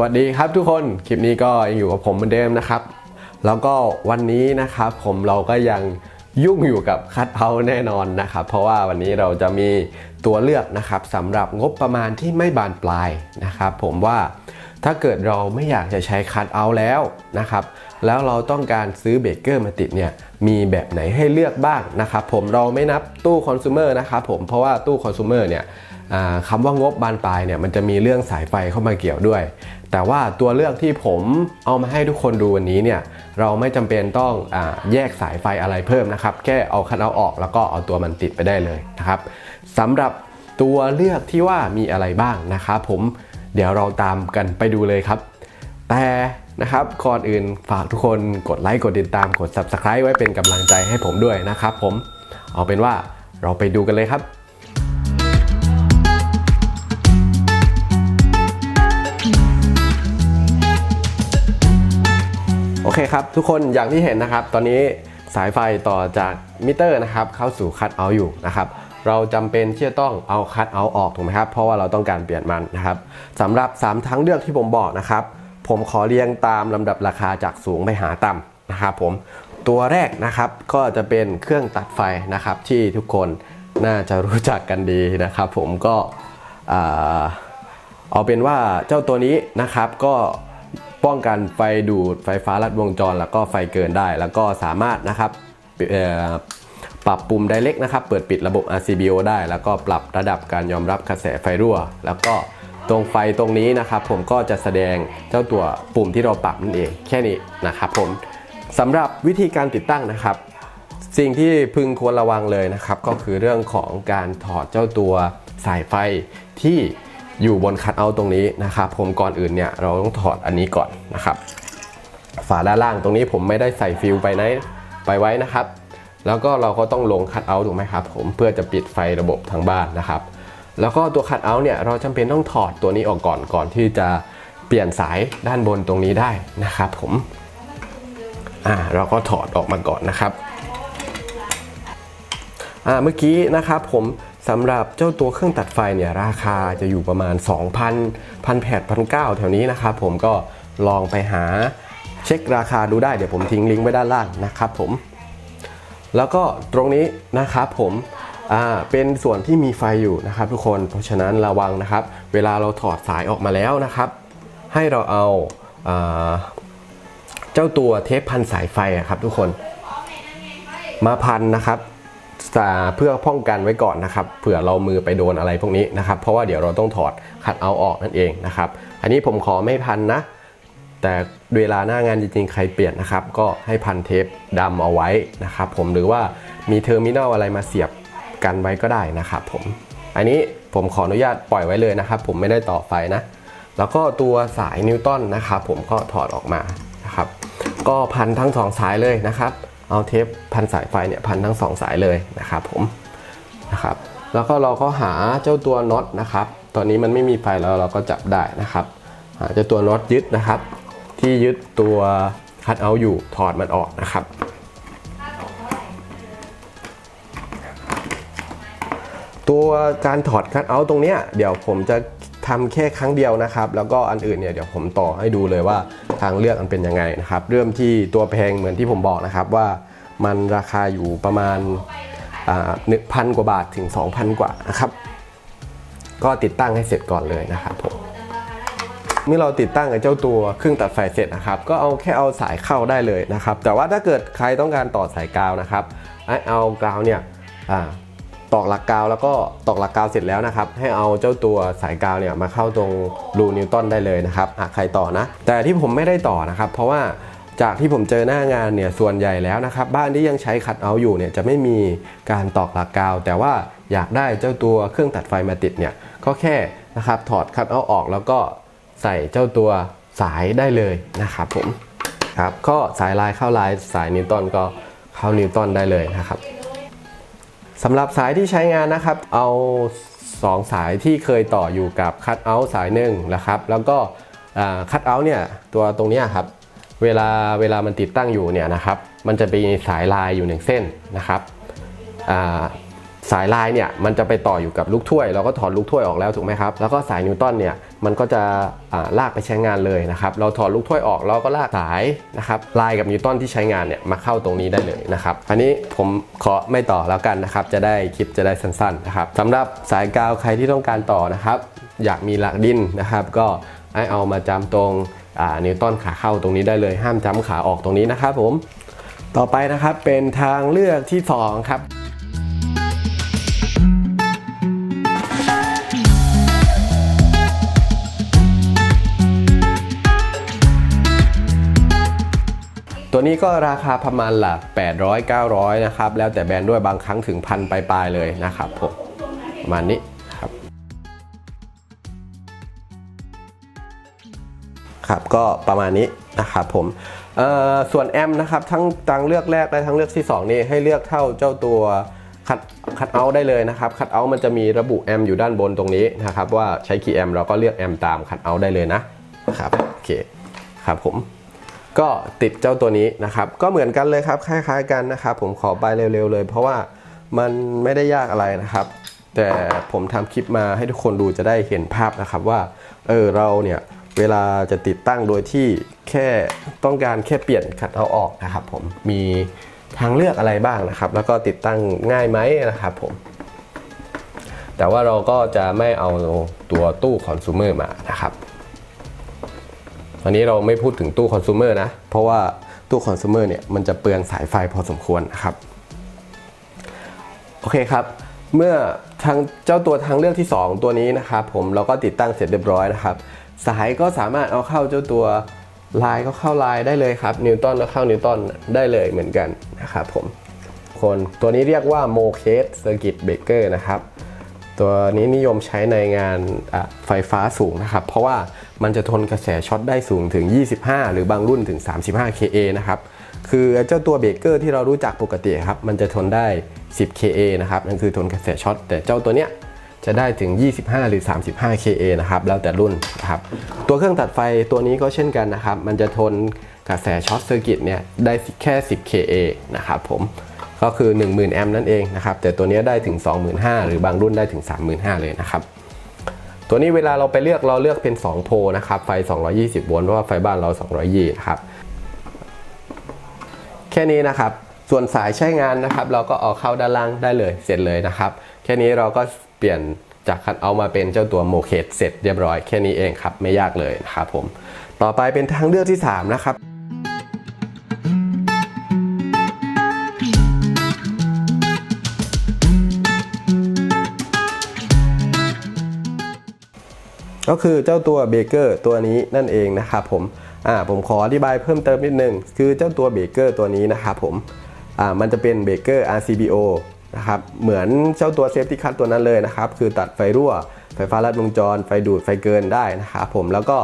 สวัสดีครับทุกคนคลิปนี้ก็ยังอยู่กับผมเหมือนเดิมนะครับ แล้วก็วันนี้นะครับผมเราก็ยังยุ่งอยู่กับคัดเอาแน่นอนนะครับ เพราะว่าวันนี้เราจะมีตัวเลือกนะครับสำหรับงบประมาณที่ไม่บานปลายนะครับ ผมว่าถ้าเกิดเราไม่อยากจะใช้คัดเอาแล้วนะครับ แล้วเราต้องการซื้อเบเกอร์มาติดเนี่ยมีแบบไหนให้เลือกบ้างนะครับ ผมเราไม่นับตู้คอน sumer นะครับผมเพราะว่าตู้คอน sumer เนี่ยคำว่างบบานปลายเนี่ยมันจะมีเรื่องสายไฟเข้ามาเกี่ยวด้วย แต่ว่าตัวเลือกที่ผมเอามาให้ทุกคนดูวันนี้เนี่ยเราไม่จำเป็นต้องอแยกสายไฟอะไรเพิ่มนะครับ แค่เอาคันเอาออกแล้วก็เอาตัวมันติดไปได้เลยนะครับสำหรับตัวเลือกที่ว่ามีอะไรบ้างนะครับผมเดี๋ยวเราตามกันไปดูเลยครับ แต่นะครับก่อนอื่นฝากทุกคนกดไลค์กดติดตามกด subscribe ไว้เป็นกำลังใจให้ผมด้วยนะครับผมเอาเป็นว่าเราไปดูกันเลยครับ โอเคครับ ทุกคนอย่างที่เห็นนะครับ ตอนนี้สายไฟต่อจากมิเตอร์นะครับเข้าสู่คัตเอาอยู่นะครับเราจำเป็นที่จะต้องเอาคัตเอาออกถูกไหมครับเพราะว่าเราต้องการเปลี่ยนมันนะครับสำหรับ 3ทางเลือกที่ผมบอกนะครับ ผมขอเรียงตามลำดับราคาจากสูงไปหาต่ำนะครับผมตัวแรกนะครับก็จะเป็นเครื่องตัดไฟนะครับที่ทุกคนน่าจะรู้จักกันดีนะครับ ผมก็เอาเป็นว่าเจ้าตัวนี้นะครับก็ ป้องกันไฟดูดไฟฟ้าลัดวงจร แล้วก็ไฟเกินได้ แล้วก็สามารถนะครับปรับปุ่ม Direct นะครับ เปิดปิดระบบ RCBO ได้ แล้วก็ปรับระดับการยอมรับกระแสไฟรั่ว แล้วก็ตรงไฟตรงนี้นะครับ ผมก็จะแสดงเจ้าตัวปุ่มที่เราปรับนั่นเองแค่นี้นะครับผมสำหรับวิธีการติดตั้งนะครับ สิ่งที่พึงควรระวังเลยนะครับ ก็คือเรื่องของการถอดเจ้าตัวสายไฟที่ อยู่บนคัทเอาท์ตรงนี้นะครับผมก่อนอื่นเนี่ยเราต้องถอดอันนี้ก่อนนะครับ ฝาด้านล่างตรงนี้ผมไม่ได้ใส่ฟิลไปไหนไปไว้นะครับ แล้วก็เราก็ต้องลงคัทเอาท์ถูกไหมครับผมเพื่อจะปิดไฟระบบทางบ้านนะครับ แล้วก็ตัวคัทเอาท์เนี่ยเราจำเป็นต้องถอดตัวนี้ออกก่อนก่อนที่จะเปลี่ยนสายด้านบนตรงนี้ได้นะครับผมอ่าเราก็ถอดออกมาก่อนนะครับอ่าเมื่อกี้นะครับผม สำหรับเจ้าตัวเครื่องตัดไฟเนี่ยราคาจะอยู่ประมาณ 2,000 1,800 1,900แถวนี้นะครับผมก็ลองไปหาเช็คราคาดูได้เดี๋ยวผมทิ้งลิงก์ไว้ด้านล่างนะครับผม แล้วก็ตรงนี้นะครับผมเป็นส่วนที่มีไฟอยู่นะครับ ทุกคนเพราะฉะนั้นระวังนะครับ เวลาเราถอดสายออกมาแล้วนะครับ ให้เราเอาอาเจ้าตัวเทปพันสายไฟครับทุกคนมาพันนะครับ เพื่อป้องกันไว้ก่อนนะครับเผื่อเรามือไปโดนอะไรพวกนี้นะครับเพราะว่าเดี๋ยวเราต้องถอดคัดเอาออกนั่นเองนะครับอันนี้ผมขอไม่พันนะ แต่เวลาหน้างานจริงๆใครเปลี่ยนนะครับ ก็ให้พันเทปดำเอาไว้นะครับผมหรือว่ามีเทอร์มินอลอะไรมาเสียบกันไว้ก็ได้นะครับผมอันนี้ผมขออนุญาตปล่อยไว้เลยนะครับ ผมไม่ได้ต่อไฟนะ แล้วก็ตัวสายนิวตันนะครับผมก็ถอดออกมานะครับก็พันทั้งสองสายเลยนะครับ เอาเทปพันสายไฟเนี่ยพันทั้งสองสายเลยนะครับผมนะครับแล้วก็เราก็หาเจ้าตัวน็อตนะครับ ตอนนี้มันไม่มีไฟแล้วเราก็จับได้นะครับหาเจ้าตัวน็อตยึดนะครับ ที่ยึดตัวคัดเอาท์อยู่ถอดมันออกนะครับตัวการถอดคัดเอาท์ตรงเนี้ยเดี๋ยวผมจะ ทำแค่ครั้งเดียวนะครับ แล้วก็อันอื่นเนี่ยเดี๋ยวผมต่อให้ดูเลยว่าทางเลือกมันเป็นยังไงนะครับ เริ่มที่ตัวแพงเหมือนที่ผมบอกนะครับว่ามันราคาอยู่ประมาณหนึ่งพันกว่าบาทถึง 2,000 กว่านะครับ ก็ติดตั้งให้เสร็จก่อนเลยนะครับผมเมื่อเราติดตั้งกับเจ้าตัวเครื่องตัดไฟเสร็จนะครับ ก็เอาแค่เอาสายเข้าได้เลยนะครับ แต่ว่าถ้าเกิดใครต้องการต่อสายกาวนะครับให้เอากาวเนี่ยอ่า ตอกหลักกาวแล้วก็ตอกหลักกาวเสร็จแล้วนะครับ ให้เอาเจ้าตัวสายกาวเนี่ยมาเข้าตรงรูนิวตันได้เลยนะครับหากใครต่อนะ แต่ที่ผมไม่ได้ต่อนะครับ เพราะว่าจากที่ผมเจอหน้างานเนี่ยส่วนใหญ่แล้วนะครับ บ้านที่ยังใช้คัดเอาอยู่เนี่ยจะไม่มีการตอกหลักกาว แต่ว่าอยากได้เจ้าตัวเครื่องตัดไฟมาติดเนี่ยก็แค่นะครับถอดคัดเอาออกแล้วก็ใส่เจ้าตัวสายได้เลยนะครับผมครับก็สายลายเข้าลายสายนิวตันก็เข้านิวตันได้เลยนะครับ สำหรับสายที่ใช้งานนะครับ เอา 2 สายที่เคยต่ออยู่กับคัตเอาท์สายหนึ่งนะครับ แล้วก็คัตเอาท์เนี่ยตัวตรงนี้ครับ เวลาเวลามันติดตั้งอยู่เนี่ยนะครับ มันจะมีสายลายอยู่หนึ่งเส้นนะครับ สายลายเนี่ยมันจะไปต่ออยู่กับลูกถ้วย เราก็ถอดลูกถ้วยออกแล้วถูกไหมครับ แล้วก็สายนิวตันเนี่ยมันก็จะาลากไปใช้งานเลยนะครับ เราถอดลูกถ้วยออกเราก็ลากสายนะครับลายกับนิวตันที่ใช้งานเนี่ยมาเข้าตรงนี้ได้เลยนะครับ อันนี้ผมขอไม่ต่อแล้วกันนะครับ จะได้คลิปจะได้สั้นๆนะครับสำหรับสายกาวใครที่ต้องการต่อนะครับ อยากมีหลักดินนะครับ ก็ให้เอามาจำตรงนิวตันขาเข้าตรงนี้ได้เลย ห้ามจำขาออกตรงนี้นะครับผม ต่อไปนะครับเป็นทางเลือกที่สองครับ ตัวนี้ก็ราคาประมาณหลัก 800 900 นะครับ แล้วแต่แบรนด์ด้วยบางครั้งถึงพันปลายๆเลยนะครับผมประมาณนี้ครับครับก็ประมาณนี้นะครับผมเอ่อส่วนแอมนะครับทั้งทางเลือกแรกและทางเลือกที่ 2 นี่ให้เลือกเท่าเจ้าตัวคัดคัดเอาได้เลยนะครับคัดเอามันจะมีระบุแอมอยู่ด้านบนตรงนี้นะครับว่าใช้กี่แอมเราก็เลือกแอมตามคัดเอาได้เลยนะครับโอเคครับผม ก็ติดเจ้าตัวนี้นะครับ ก็เหมือนกันเลยครับคล้ายๆกันนะครับ ผมขอไปเร็วๆเลย เพราะว่ามันไม่ได้ยากอะไรนะครับ แต่ผมทำคลิปมาให้ทุกคนดูจะได้เห็นภาพนะครับว่าเออเราเนี่ยเวลาจะติดตั้งโดยที่แค่ต้องการแค่เปลี่ยนขัดเอาออกนะครับ ผมมีทางเลือกอะไรบ้างนะครับ แล้วก็ติดตั้งง่ายไหมนะครับผม แต่ว่าเราก็จะไม่เอาตัวตู้คอน sumer มานะครับ อันนี้เราไม่พูดถึงตู้คอน sumer นะ เพราะว่าตู้คอน sumer เนี่ยมันจะเปลืองสายไฟพอสมควรนะครับ โอเคครับ เมื่อทางเจ้าตัวทางเลือกที่ 2 ตัวนี้นะครับ ผมเราก็ติดตั้งเสร็จเรียบร้อยนะครับ สายก็สามารถเอาเข้าเจ้าตัวลายก็เข้าลายได้เลยครับนิวตันก็เข้านิวตันได้เลยเหมือนกันนะครับผมคนตัวนี้เรียกว่าโมเคสเซอร์กิตเบเกอร์นะครับ ตัวนี้นิยมใช้ในงานไฟฟ้าสูงนะครับ เพราะว่ามันจะทนกระแสช็อตได้สูงถึง 25 หรือบางรุ่นถึง 35 kA นะครับคือเจ้าตัวเบรกเกอร์ที่เรารู้จักปกติครับมันจะทนได้ 10 kA นะครับนั่นคือทนกระแสช็อตแต่เจ้าตัวเนี้ยจะได้ถึง 25 หรือ 35 kA นะครับแล้วแต่รุ่นนะครับตัวเครื่องตัดไฟตัวนี้ก็เช่นกันนะครับ มันจะทนกระแสช็อตเซอร์กิตเนี่ยได้แค่ 10 kA นะครับผม ก็คือ 10,000 แอมป์นั่นเองนะครับแต่ตัวนี้ได้ถึง 25,000 หรือบางรุ่นได้ถึง 35,000 เลยนะครับตัวนี้เวลาเราไปเลือกเราเลือกเป็น 2 โพลนะครับไฟ 220 โวลต์เพราะว่าไฟบ้านเรา 220นะครับแค่นี้นะครับส่วนสายใช้งานนะครับ เราก็เอาเข้าด้านล่างได้เลยเสร็จเลยนะครับ แค่นี้เราก็เปลี่ยนจากคันเอามาเป็นเจ้าตัวโมเคตเสร็จเรียบร้อยแค่นี้เองครับ ไม่ยากเลยนะครับผมต่อไปเป็นทางเลือกที่ 3 นะครับ ก็คือเจ้าตัวเบเกอร์ตัวนี้นั่นเองนะครับผมอ่าผมขออธิบายเพิ่มเติมนิดนึง คือเจ้าตัวเบเกอร์ตัวนี้นะครับผมอ่ามันจะเป็นเบเกอร์ RCBO นะครับเหมือนเจ้าตัวเซฟตี้คัตตัวนั้นเลยนะครับคือตัดไฟรั่ว ไฟฟ้าลัดวงจร ไฟดูดไฟเกินได้นะครับผมแล้วก็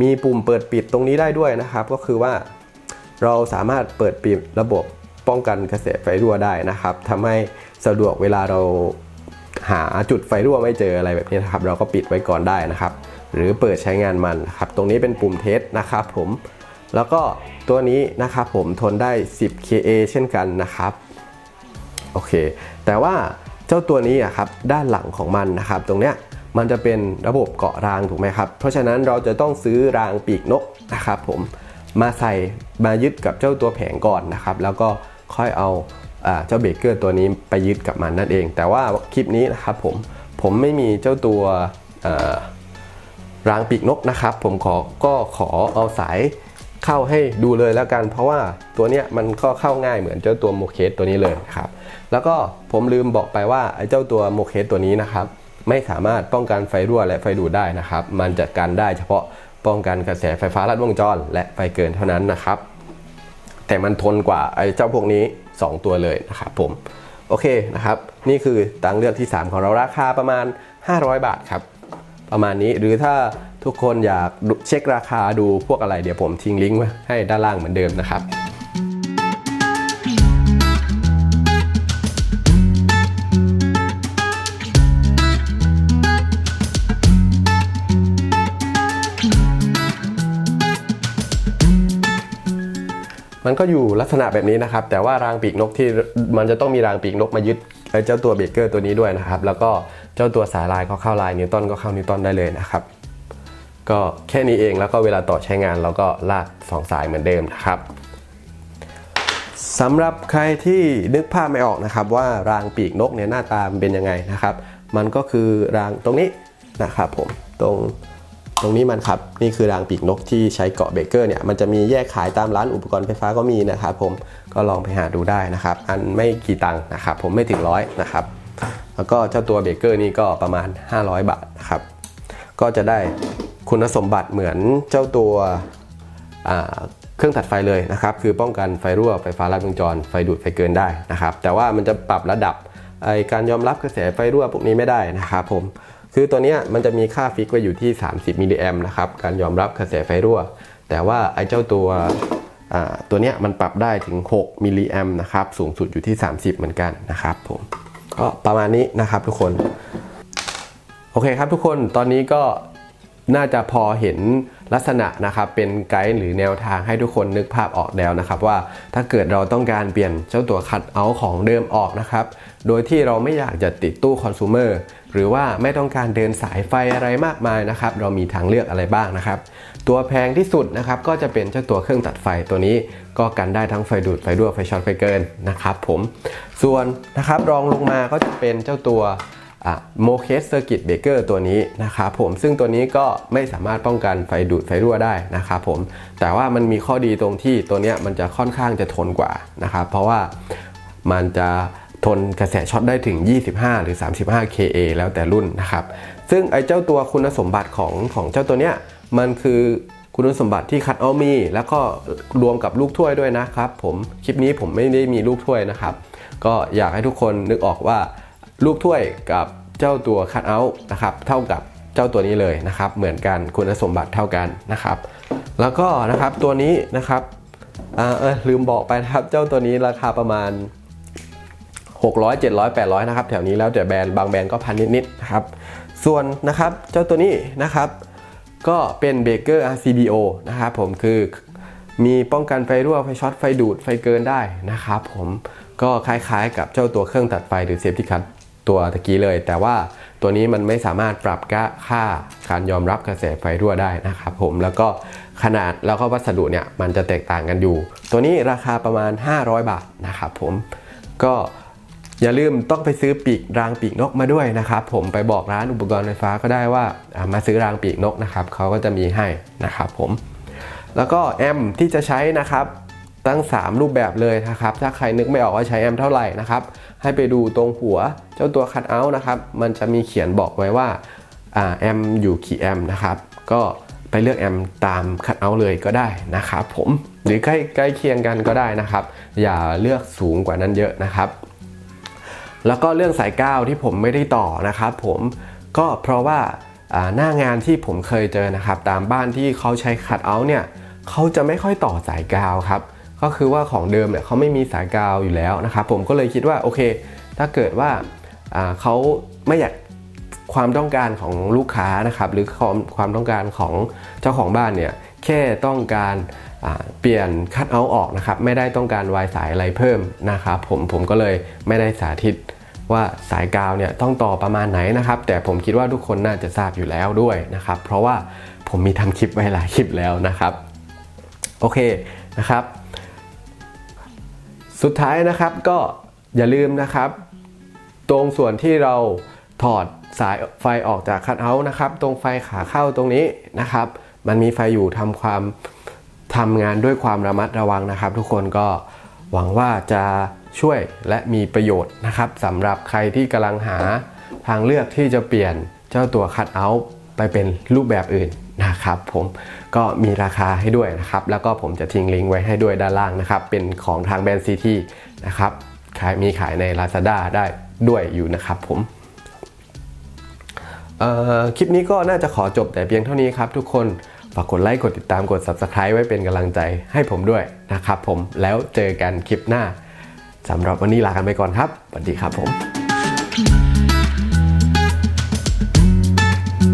มีปุ่มเปิดปิดตรงนี้ได้ด้วยนะครับ ก็คือว่า เราสามารถเปิดปิดระบบป้องกันกระแสไฟรั่วได้นะครับทำให้สะดวกเวลาเรา หาจุดไฟรั่วไม่เจออะไรแบบนี้นะครับ เราก็ปิดไว้ก่อนได้นะครับ หรือเปิดใช้งานมันครับ ตรงนี้เป็นปุ่มเทสนะครับผม แล้วก็ตัวนี้นะครับผมทนได้ 10 kA เช่นกันนะครับ โอเค แต่ว่าเจ้าตัวนี้อะครับด้านหลังของมันนะครับ ตรงเนี้ยมันจะเป็นระบบเกาะรางถูกไหมครับ เพราะฉะนั้นเราจะต้องซื้อรางปีกนกนะครับผมมาใส่มายึดกับเจ้าตัวแผงก่อนนะครับ แล้วก็ค่อยเอา เจ้าเบรกเกอร์ตัวนี้ไปยึดกับมันนั่นเอง แต่ว่าคลิปนี้นะครับผมผมไม่มีเจ้าตัวรางปีกนกนะครับ ผมขอก็ขอเอาสายเข้าให้ดูเลยแล้วกัน เพราะว่าตัวเนี้ยมันก็เข้าง่ายเหมือนเจ้าตัวโมเคสตัวนี้เลยครับแล้วก็ผมลืมบอกไปว่าไอ้เจ้าตัวโมเคสตัวนี้นะครับ ไม่สามารถป้องกันไฟรั่วและไฟดูดได้นะครับ มันจะกันได้เฉพาะป้องกันกระแสไฟฟ้าลัดวงจร และไฟเกินเท่านั้นนะครับ แต่มันทนกว่าไอ้เจ้าพวกนี้ 2 ตัวเลยนะครับผมโอเคนะครับนี่คือตังเลือกที่ 3 ของเราราคาประมาณ 500 บาทครับประมาณนี้หรือถ้าทุกคนอยากเช็คราคาดูพวกอะไรเดี๋ยวผมทิ้งลิงก์ไว้ให้ด้านล่างเหมือนเดิมนะครับ มันก็อยู่ลักษณะแบบนี้นะครับ แต่ว่ารางปีกนกที่มันจะต้องมีรางปีกนกมายึดเจ้าตัวเบรกเกอร์ตัวนี้ด้วยนะครับ แล้วก็เจ้าตัวสายลายก็เข้าลายนิวตันก็เข้านิวตันได้เลยนะครับ ก็แค่นี้เองแล้วก็เวลาต่อใช้งานเราก็ลากสองสายเหมือนเดิมนะครับสำหรับใครที่นึกภาพไม่ออกนะครับ ว่ารางปีกนกเนี่ยหน้าตามันเป็นยังไงนะครับ มันก็คือรางตรงนี้นะครับผมตรง ตรงนี้มันครับ นี่คือรางปีกนกที่ใช้เกาะเบเกอร์เนี่ยมันจะมีแยกขายตามร้านอุปกรณ์ไฟฟ้าก็มีนะครับผมก็ลองไปหาดูได้นะครับ อันไม่กี่ตังค์นะครับ ผมไม่ถึงร้อยนะครับ แล้วก็เจ้าตัวเบเกอร์นี่ก็ประมาณ 500 บาทนะครับ ก็จะได้คุณสมบัติเหมือนเจ้าตัวเครื่องตัดไฟเลยนะครับ คือป้องกันไฟรั่วไฟฟ้าลัดวงจรไฟดูดไฟเกินได้นะครับ แต่ว่ามันจะปรับระดับไอการยอมรับกระแสไฟรั่วพวกนี้ไม่ได้นะครับผม คือตัวนี้มันจะมีค่าฟิกไว้อยู่ที่ 30มิลลิแอมนะครับ การยอมรับกระแสไฟรั่ว แต่ว่าไอ้เจ้าตัวตัวนี้มันปรับได้ถึง 6มิลลิแอมนะครับ สูงสุดอยู่ที่ 30 เหมือนกันนะครับผมก็ประมาณนี้นะครับทุกคน โอเคครับทุกคนตอนนี้ก็น่าจะพอเห็นลักษณะนะครับเป็นไกด์หรือแนวทางให้ทุกคนนึกภาพออกแล้วนะครับ ว่าถ้าเกิดเราต้องการเปลี่ยนเจ้าตัวคัดเอาของเดิมออกนะครับ โดยที่เราไม่อยากจะติดตู้คอน sumer หรือว่าไม่ต้องการเดินสายไฟอะไรมากมายนะครับ เรามีทางเลือกอะไรบ้างนะครับ ตัวแพงที่สุดนะครับก็จะเป็นเจ้าตัวเครื่องตัดไฟตัวนี้ ก็กันได้ทั้งไฟดูดไฟรั่วไฟช็อตไฟเกินนะครับผมส่วนนะครับรองลงมาก็จะเป็นเจ้าตัวโมเคสเซอร์กิตเบเกอร์ตัวนี้นะครับผมซึ่งตัวนี้ก็ไม่สามารถป้องกันไฟดูดไฟรั่วได้นะครับผมแต่ว่ามันมีข้อดีตรงที่ตัวนี้มันจะค่อนข้างจะทนกว่านะครับเพราะว่ามันจะ ทนกระแสช็อตได้ถึง 25 หรือ 35 kA แล้วแต่รุ่นนะครับ ซึ่งไอ้เจ้าตัวคุณสมบัติของของเจ้าตัวเนี้ยมันคือคุณสมบัติที่คัดเอามี แล้วก็รวมกับลูกถ้วยด้วยนะครับผมคลิปนี้ผมไม่ได้มีลูกถ้วยนะครับ ก็อยากให้ทุกคนนึกออกว่าลูกถ้วยกับเจ้าตัวคั t เอานะครับเท่ากับเจ้าตัวนี้เลยนะครับ เหมือนกันคุณสมบัติเท่ากันนะครับ แล้วก็นะครับตัวนี้นะครับอ่าเออลืมบอกไปนะครับเจ้าตัวนี้ราคาประมาณ 600 700 800 นะครับ แถวนี้แล้วแต่แบรนด์บางแบรนด์ก็พันนิดๆนะครับ ส่วนนะครับเจ้าตัวนี้นะครับก็เป็นเบเกอร์ RCBO นะครับผมคือมีป้องกันไฟรั่วไฟช็อตไฟดูดไฟเกินได้นะครับผมก็คล้ายๆ กับเจ้าตัวเครื่องตัดไฟหรือเซฟตี้คัทตัวตะกี้เลย แต่ว่าตัวนี้มันไม่สามารถปรับค่าการยอมรับกระแสไฟรั่วได้นะครับผมแล้วก็ขนาดแล้วก็วัสดุเนี่ยมันจะแตกต่างกันอยู่ ตัวนี้ราคาประมาณ 500 บาทนะครับผมก็ อย่าลืมต้องไปซื้อปีกรางปีกนกมาด้วยนะครับ ผมไปบอกร้านอุปกรณ์ไฟฟ้าก็ได้ว่ามาซื้อรางปีกนกนะครับเขาก็จะมีให้นะครับผมแล้วก็แอมที่จะใช้นะครับตั้ง 3 รูปแบบเลยนะครับ ถ้าใครนึกไม่ออกว่าใช้แอมเท่าไหร่นะครับ ให้ไปดูตรงหัวเจ้าตัวคั t เอาท์นะครับ มันจะมีเขียนบอกไว้ว่าแอมอยู่กี่แอมนะครับ ก็ไปเลือกแอมตามคั t เอาท์เลยก็ได้นะครับผม หรือใกล้ใกล้เคียงกันก็ได้นะครับ อย่าเลือกสูงกว่านั้นเยอะนะครับ แล้วก็เรื่องสายกาวที่ผมไม่ได้ต่อนะครับผมก็เพราะว่าหน้างานที่ผมเคยเจอนะครับ ตามบ้านที่เขาใช้คัดเอาท์เนี่ยเขาจะไม่ค่อยต่อสายกาวครับก็คือว่าของเดิมเนี่ยเขาไม่มีสายกาวอยู่แล้วนะครับผมก็เลยคิดว่าโอเค ถ้าเกิดว่าเขาไม่อยากความต้องการของลูกค้านะครับหรือความความต้องการของเจ้าของบ้านเนี่ยแค่ต้องการ เปลี่ยนคัดเอาท์ออกนะครับ ไม่ได้ต้องการวายสายอะไรเพิ่มนะครับผมผมก็เลยไม่ได้สาธิตว่าสายกาวเนี่ยต้องต่อประมาณไหนนะครับ แต่ผมคิดว่าทุกคนน่าจะทราบอยู่แล้วด้วยนะครับ เพราะว่าผมมีทำคลิปไว้หลายคลิปแล้วนะครับ โอเคนะครับ สุดท้ายนะครับก็อย่าลืมนะครับ ตรงส่วนที่เราถอดสายไฟออกจากคัทเอาท์นะครับ ตรงไฟขาเข้าตรงนี้นะครับ มันมีไฟอยู่ทำความ ทำงานด้วยความระมัดระวังนะครับ ทุกคนก็หวังว่าจะช่วยและมีประโยชน์นะครับสำหรับใครที่กำลังหาทางเลือกที่จะเปลี่ยนเจ้าตัวคัทเอาท์ไปเป็นรูปแบบอื่นนะครับผมก็มีราคาให้ด้วยนะครับ แล้วก็ผมจะทิ้งลิงก์ไว้ให้ด้วยด้านล่างนะครับ เป็นของทางแบรนด์ซีทีนะครับขายมีขายใน Lazada ได้ด้วยอยู่นะครับผมคลิปนี้ก็น่าจะขอจบแต่เพียงเท่านี้ครับทุกคน ฝากกดไลค์กดติดตามกด Subscribe ไว้เป็นกำลังใจให้ผมด้วยนะครับผมแล้วเจอกันคลิปหน้าสำหรับวันนี้ลากันไปก่อนครับสวัสดีครับผม